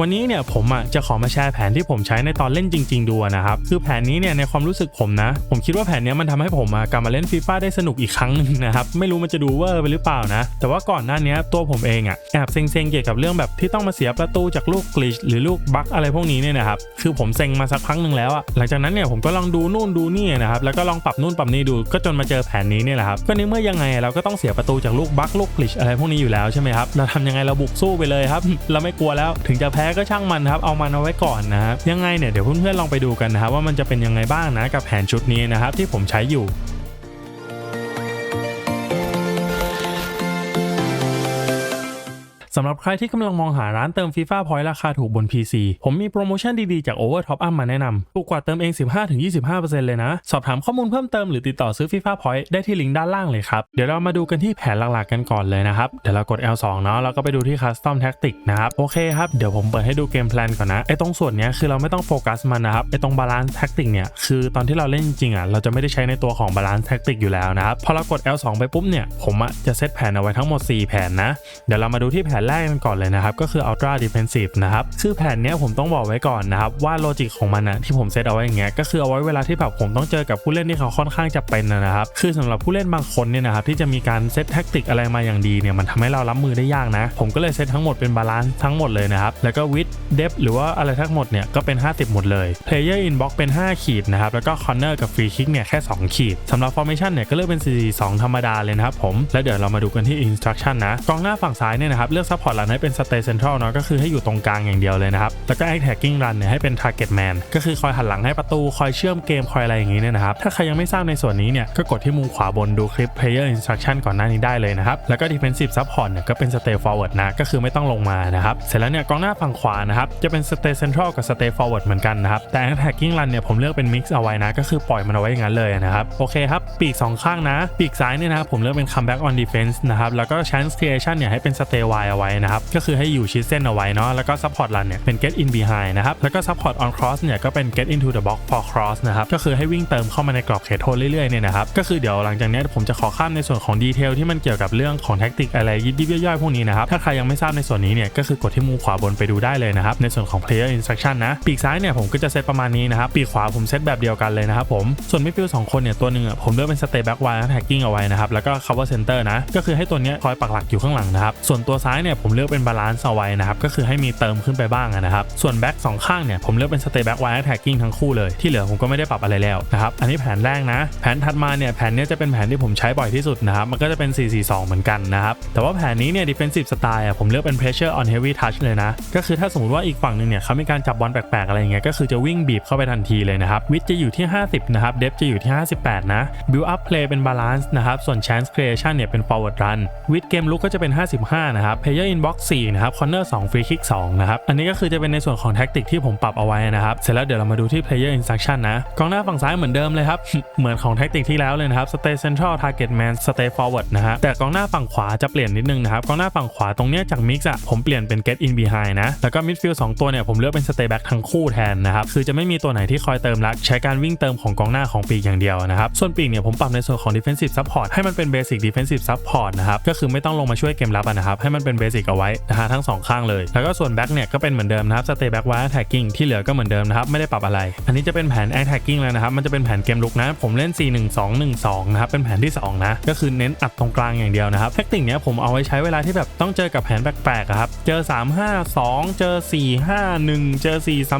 วันนี้เนี่ยผมอะจะขอมาแชร์แผนที่ผมใช้ในตอนเล่นจริง ๆ ดูนะครับคือแผนนี้เนี่ยในความรู้สึกผมนะ ผมคิดว่าแผนเนี้ยมันทำให้ผมอะกลับมาเล่นฟีฟ่าได้สนุกอีกครั้งหนึงนะครับไม่รู้มันจะดูเวอร์ไปหรือเปล่านะ แต่ว่าก่อนหน้านี้ตัวผมเองอะแอบเซ็งๆเกี่ยวกับเรื่องแบบที่ต้องมาเสียประตูจากลูกกลิชหรือลูกบั๊กอะไรพวกนี้เนี่ยนะครับคือผมเซ็งมาสักพักหนึ่งแล้วอะหลังจากนั้นเนี่ยผมก็ลองดูนู่นดูนี่นะครับแล้วก็ลองปรับนู่นปรับนี่ดูก็จนมาเจอแผนนี้เนี่ยแหละครับก็ในเมื่อยังไงเราก็ต้องเสียประตูจากลูกบั๊กลูกกลิชอะไรพวกนี้อยู่แล้วใช่ไหมครับเราทำยังไงเราบุกสู้ไปเลยครับเราไม่กลัวแล้วถึงจะแพ้ก็ช่างมันครับ เอามันเอาไว้ก่อนนะครับยังไงเนี่ยเดี๋ยวเพื่อนๆลองไปดูกันนะครับว่ามันจะเป็นยังไงบ้างนะกับแผนชุดนี้นะครับที่ผมใช้อยู่ สำหรับใครที่กำลังมองหาร้านเติม FIFA Point ราคาถูกบน PC ผมมีโปรโมชั่นดีๆจาก Over Top Up มาแนะนำถูกกว่าเติมเอง 15-25%เลยนะ สอบถามข้อมูลเพิ่มเติมหรือติดต่อซื้อ FIFA Point ได้ที่ลิงก์ด้านล่างเลยครับ เดี๋ยวเรามาดูกันที่แผนหลักๆกันก่อนเลยนะครับ เดี๋ยวเรากด L2 เนาะแล้วก็ไปดูที่ Custom Tactic นะครับ โอเคครับ เดี๋ยวผมเปิดให้ดูเกมแพลนก่อนนะไอ้ตรงส่วนเนี้ยคือเราไม่ต้องโฟกัสมันนะครับไอ้ตรง Balance Tactic เนี่ยคือตอนที่เราเล่นจริงๆอะเราจะไม่ได้ใช้ในตัวของ Balance Tactic อยู่แล้วนะครับพอเรากด L2 ไปปุ๊บเนี่ยผมจะเซตแผนเอาไว้ทั้งหมด 4 แผนนะเดี๋ยวเรามาดูที่แผนแรกกันก่อนเลยนะครับ ก็คือ Ultra Defensive นะครับคือแผนเนี้ยผมต้องบอกไว้ก่อนนะครับ ว่าโลจิกของมันนะที่ผมเซตเอาไว้อย่างเงี้ยก็คือเอาไว้เวลาที่แบบผมต้องเจอกับผู้เล่นที่เขาค่อนข้างจะเป็นนะครับ คือสำหรับผู้เล่นบางคนเนี่ยนะครับที่จะมีการเซตแท็กติกอะไรมาอย่างดีเนี่ยมันทำให้เรารับมือได้ยากนะ ผมก็เลยเซตทั้งหมดเป็นบาลานซ์ทั้งหมดเลยนะครับแล้วก็วิดเดฟหรือว่าอะไรทั้งหมดเนี่ยก็เป็น 50 หมดเลย Player Inbox เป็น 5 ขีดนะครับแล้วก็ Corner กับ Free Kick เนี่ยแค่ 2 ขีดสำหรับ Formation เนี่ยก็เลือกเป็น 4-2 ธรรมดาเลยนะครับผมแล้วเดี๋ยวเรามาดูกันที่ Instruction นะกองหน้าฝั่งซ้ายเนี่ยนะครับเลือก Support หลังให้เป็น Stay Central เนาะก็คือให้อยู่ตรงกลางอย่างเดียวเลยนะครับ แล้วก็ Attacking Run เนี่ยให้เป็น Target Man ก็คือคอยหันหลังให้ประตูคอยเชื่อมเกมคอยอะไรอย่างนี้เนี่ยนะครับ ถ้าใครยังไม่ทราบในส่วนนี้เนี่ยก็กดที่มุมขวาบนดูคลิป Player Instruction ก่อนหน้านี้ได้เลยนะครับ แล้วก็ Defensive Support เนี่ยก็เป็น Stay Forward นะก็คือไม่ต้องลงมานะครับเสร็จแล้วเนี่ยกองหน้าฝั่งขวานะครับจะเป็น Stay Central กับ Stay Forward เหมือนกันนะครับแต่ Attacking Run เนี่ยผมเลือกเป็น Mix เอาไว้นะก็คือปล่อยมันเอาไว้อย่างนั้นเลยนะครับโอเคครับปีกสองข้างนะ ปีกซ้ายเนี่ยนะครับผมเลือกเป็น Comeback on Defense นะครับแล้วก็ Chance Creation เนี่ยให้เป็น Stay Wide เอาไว้ว้นะครับก็คือให้อยู่ชิดเส้นเอาไว้เนาะแล้วก็ Support Run เนี่ยเป็น Get in behind นะครับแล้วก็ Support on cross เนี่ยก็เป็น Get into the box for cross นะครับก็คือให้วิ่งเติมเข้ามาในกรอบเขตโทษเรื่อยๆเนี่ยนะครับก็คือเดี๋ยวหลังจากนี้ผมจะขอข้ามในส่วนของดีเทลที่มันเกี่ยวกับเรื่องของแท็กติกอะไรยิบย่อยๆพวกนี้นะครับถ้าใครยังไม่ทราบในส่วนนี้เนี่ยก็คือกดที่มุมขวาบนไปดูได้เลยนะครับในส่วนของ player instruction นะปีกซ้ายเนี่ยผมก็จะเซตประมาณนี้นะครับปีกขวาผมเซตแบบเดียวกันเลยนะครับผมส่วนมิดฟิลด์สองคนเนี่ยตัวหนึ่งอะผมเลือกเป็น stay back wide attacking เอาไว้นะครับแล้วก็ cover center นะก็คือให้ตัวเนี้ยคอยปักหลักอยู่ข้างหลังนะครับส่วนตัวซ้ายเนี่ยผมเลือกเป็น balance เอาไว้นะครับก็คือให้มีเติมขึ้นไปบ้างนะครับส่วน back สองข้างเนี่ยผมเลือกเป็น stay back wide attacking ทั้งคู่เลยที่เหลือผมก็ไม่ได้ปรับอะไรแล้วนะครับอันนี้แผนแรกนะ แผนถัดมาเนี่ยแผนเนี้ยจะเป็นแผนที่ผมใช้บ่อยที่สุดนะครับมันก็จะเป็น 4-4-2 เหมือนกันนะครับแต่ว่าแผนนี้เนี่ย defensive style อะผมเลือกเป็น pressure on heavy touch เลยนะก็คือถ้าสมมติว่าอีกฝั่งหนึ่งเนี่ยเขามีการจับบอลแปลกๆอะไรอย่างเงี้ยก็คือจะวิ่งบีบเข้าไปทันทีเลยนะครับวิดจะอยู่ที่ 50นะครับ depth จะอยู่ที่ 58 นะ build up play เป็น balance นะครับส่วน chance creation เนี่ยเป็น forward run วิดเกมลุกก็จะเป็น 55 นะครับ player inbox 4นะครับ corner 2 free kick 2นะครับอันนี้ก็คือจะเป็นในส่วนของ tactic ที่ผมปรับเอาไว้นะครับเสร็จแล้วเดี๋ยวเรามาดูที่ player instruction นะกองหน้าฝั่งซ้ายเหมือนเดิมเลยครับเหมือนของ tactic ที่แล้วเลยนะครับ stay central target man stay forward นะฮะแต่กองหน้าฝั่งขวาจะเปลี่ยนนิดนึงนะครับกองหน้าฝั่งขวาตรงเนี้ยจาก mix อะผมเปลี่ยนเป็น get in behind นะแล้วก็ midfield 2ตัวเนี่ยผมเลือกเป็น stay back ทั้งคู่แทนนะครับคือจะไม่มีตัวไหนที่คอยเติมรักใช้การวิ่งเติมของกองหน้าของปีกอย่างเดียวนะครับส่วนปีกเนี่ยผมปรับในส่วนของ defensive support ให้มันเป็น basic defensive support นะครับก็คือไม่ต้องลงมาช่วยเกมรับนะครับให้มันเป็น basic เอาไว้นะฮะทั้งสองข้างเลย แล้วก็ส่วน back เนี่ยก็เป็นเหมือนเดิมนะครับ stay back wide attacking ที่เหลือก็เหมือนเดิมนะครับไม่ได้ปรับอะไร อันนี้จะเป็นแผน attacking แล้วนะครับมันจะเป็นแผนเกมลุกนะ ผมเล่น 4-1-2-1-2นะครับเป็นแผนที่สองนะก็คือเน้นอัดตรงกลางอย่างเดียวนะครับเทคนิคเนี้ยผมเอาไว้ใช้เวลาที่แบบต้องเจอกับแผนแปลกๆครับเจอ 3-5-2 เจอ 4-5-1 เจอ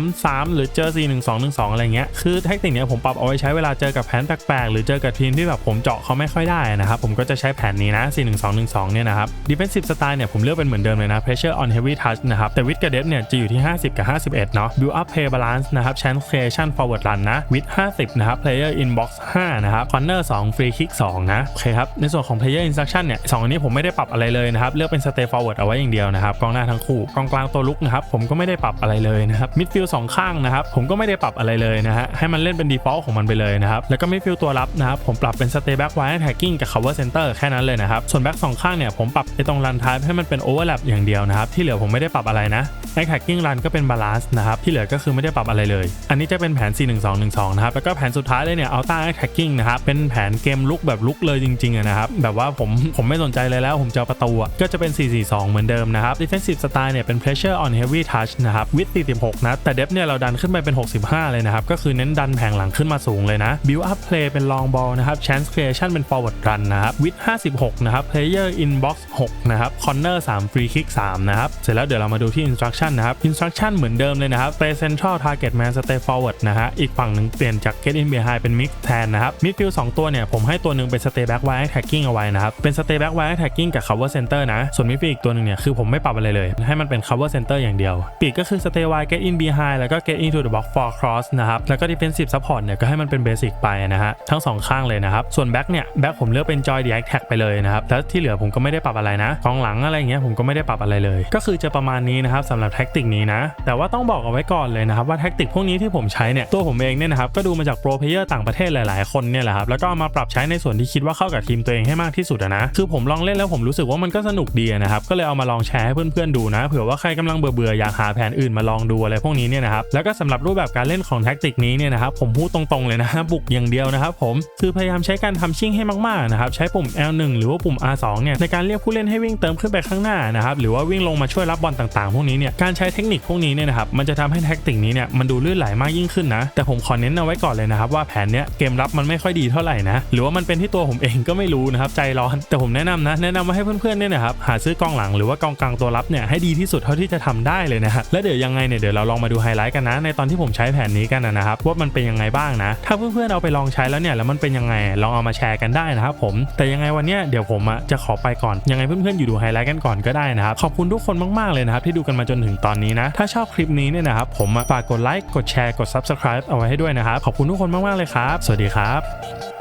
4-3-3 หรือเจอ 4-1-2-1-2 อะไรเงี้ยคือเทคนิคเนี้ยผมปรับเอาไว้ใช้เวลาเจอกับแผนแปลกๆหรือเจอกับทีมที่แบบผมเจาะเขาไม่ค่อยได้นะครับผมก็จะใช้แผนนี้นะ4-1-2-1-2เนี่ยนะครับ defensive style เนี่ยผมเลือกเป็นเหมือนเดิมเลยนะ pressure on heavy touch นะครับ แต่ with กับ depth เนี่ยจะอยู่ที่ 50 กับ 51 เนาะ build up play balance นะครับ chance creation forward run นะ with 50 นะครับ player inbox 5 นะครับ corner 2 free kick 2 นะ โอเคครับ ในส่วนของ player instruction เนี่ยสองอันนี้ผมไม่ได้ปรับอะไรเลยนะครับ เลือกเป็น stay forward เอาไว้อย่างเดียวนะครับ กองหน้าทั้งคู่ กองกลางตัวลุกนะครับ ผมก็ไม่ได้ปรับอะไรเลยนะครับ midfield สองข้างนะครับ ผมก็ไม่ได้ปรับอะไรเลยนะฮะ ให้มันเล่นเป็น default ของมันไปเลยนะครับ แล้วก็ midfield ตัวรับนะครับ ผมปรับเป็น stay back wide attacking กับ cover center แค่นั้นเลยนะครับ ส่วน back สองข้างเนี่ยผมปรับไอ้ตรง run type ให้มันเป็น overlap อย่างเดียวนะครับ ที่เหลือผมไม่ได้ปรับอะไรนะ Eye tracking run ก็เป็น balance นะครับ ที่เหลือก็คือไม่ได้ปรับอะไรเลย อันนี้จะเป็นแผน 41212 นะครับ แล้วก็แผนสุดท้ายเลยเนี่ย Ultra Eye tracking นะครับ เป็นแผนเกมลุกแบบลุกเลยจริงๆนะครับ แบบว่าผมผมไม่สนใจเลยแล้วผมจะประตูก็จะเป็น 442 เหมือนเดิมนะครับ defensive style เนี่ยเป็น pressure on heavy touch นะครับ width 46 นะ แต่ depth เนี่ยเราดันขึ้นไปเป็น 65 เลยนะครับ ก็คือเน้นดันแผงหลังขึ้นมาสูงเลยนะ build up play เป็น long ball นะครับ chance creation เป็น forward run นะครับ width 56 นะครับ player in box 6 นะครับ corner 3 free kick 3นะครับ เสร็จแล้วเดี๋ยวเรามาดูที่ instruction นะครับ instruction เหมือนเดิมเลยนะครับ stay central target man stay forward นะฮะ อีกฝั่งหนึ่งเปลี่ยนจาก get in behind เป็น mix แทนนะครับ midfield 2ตัวเนี่ยผมให้ตัวหนึ่งเป็น stay back wide attacking เอาไว้นะครับ เป็น stay back wide attacking กับ cover center นะ ส่วน midfield อีกตัวหนึ่งเนี่ยคือผมไม่ปรับอะไรเลย ให้มันเป็น cover center อย่างเดียว ปีกก็คือ stay wide get in behind แล้วก็ get into the box for cross นะครับ แล้วก็ defensive support เนี่ยก็ให้มันเป็น basic ไปนะฮะ ทั้งสองข้างเลยนะครับ ส่วน back เนี่ย back ผมเลือกเป็น joy the attack ไปเลยนะครับ แล้วที่เหลือผมก็ไม่ได้ปรับอะไรนะกองหลังอะไรเงี้ยผมก็ไม่ได้ปรับอะไรเลย ก็คือจะประมาณนี้นะครับสำหรับแท็กติกนี้นะ แต่ว่าต้องบอกเอาไว้ก่อนเลยนะครับว่าแท็กติกพวกนี้ที่ผมใช้เนี่ยตัวผมเองเนี่ยนะครับก็ดูมาจากโปรเพลเยอร์ต่างประเทศหลาย ๆ คนเนี่ยแหละครับแล้วก็ามาปรับใช้ในส่วนที่คิดว่าเข้ากับทีมตัวเองให้มากที่สุดนะคือผมลองเล่นแล้วผมรู้สึกว่ามันก็สนุกดีนะครับก็เลยเอามาลองแชร์ให้เพื่อนๆดูนะเผื่อว่าใครกำลังเบื่อๆอยากหาแผนอื่นมาลองดูอะไรพวกนี้เนี่ยนะครับแล้วก็สำหรับรูปแบบการเล่นของแท็กติกนี้เนี่ยนะครับผมพูดตรงๆเลยนะบุกอย่างเดียวนะครับผมคือพยายามใช้การทำชิ่งให้มากๆนะครับใช้ปุ่ม L1 หรือว่าปุ่ม R2 เนี่ยในการเรียกผู้เล่นให้วิ่งเติมขึ้นไปข้างหน้านะครับหรือว่าวิ่งลงมาช่วยรับบอลต่างๆ พวกนี้เนี่ยการใช้เทคนิคพวกนี้เนี่ยนะครับมันจะทำให้แท็กติกนี้เนี่ยมันดูลื่นไหลมากยิ่งขึ้นนะแต่ผมขอเน้นเอาไว้ก่อนเลยนะครับว่าแผนเนี้ยเกมรับมันไม่ค่อยดีเท่าไหร่นะหรือว่ามันเป็นที่ตัวผมเองก็ไม่รู้นะครับใจร้อนแต่ผมแนะนำนะแนะนำว่าให้เพื่อนๆเนี่ยนะครับหาซื้อกองหลังหรือว่ากองกลางตัวรับเนี่ยให้ดีที่สุดเท่าที่จะทำได้เลยนะฮะและเดี๋ยวยังไงเนี่ยเดี๋ยวเราลองมาดูไฮไลท์กันนะ ในตอนที่ผมใช้แผนนี้กันนะครับว่ามันเป็นยังไงบ้างนะ ถ้าเพื่อนๆเอาไปลองใช้แล้วเนี่ยแล้วมันเป็นยังไงลองเอามาแชร์กันได้นะครับผมแต่ยังไงวันเนี้ยเดี๋ยวผมจะขอไปก่อนยังไงเพื่อนๆอยู่ดูไฮไลท์กันก่อนก็ได้นะครับขอบคุณทุกคนมากๆเลยนะครับที่ดูกันมาจนถึงตอนนี้นะถ้าชอบคลิปนี้เนี่ยนะครับผมฝากกดไลค์กดแชร์กด subscribe เอาไว้ให้ด้วยนะครับขอบคุณทุกคนมากๆเลยครับ สวัสดีครับ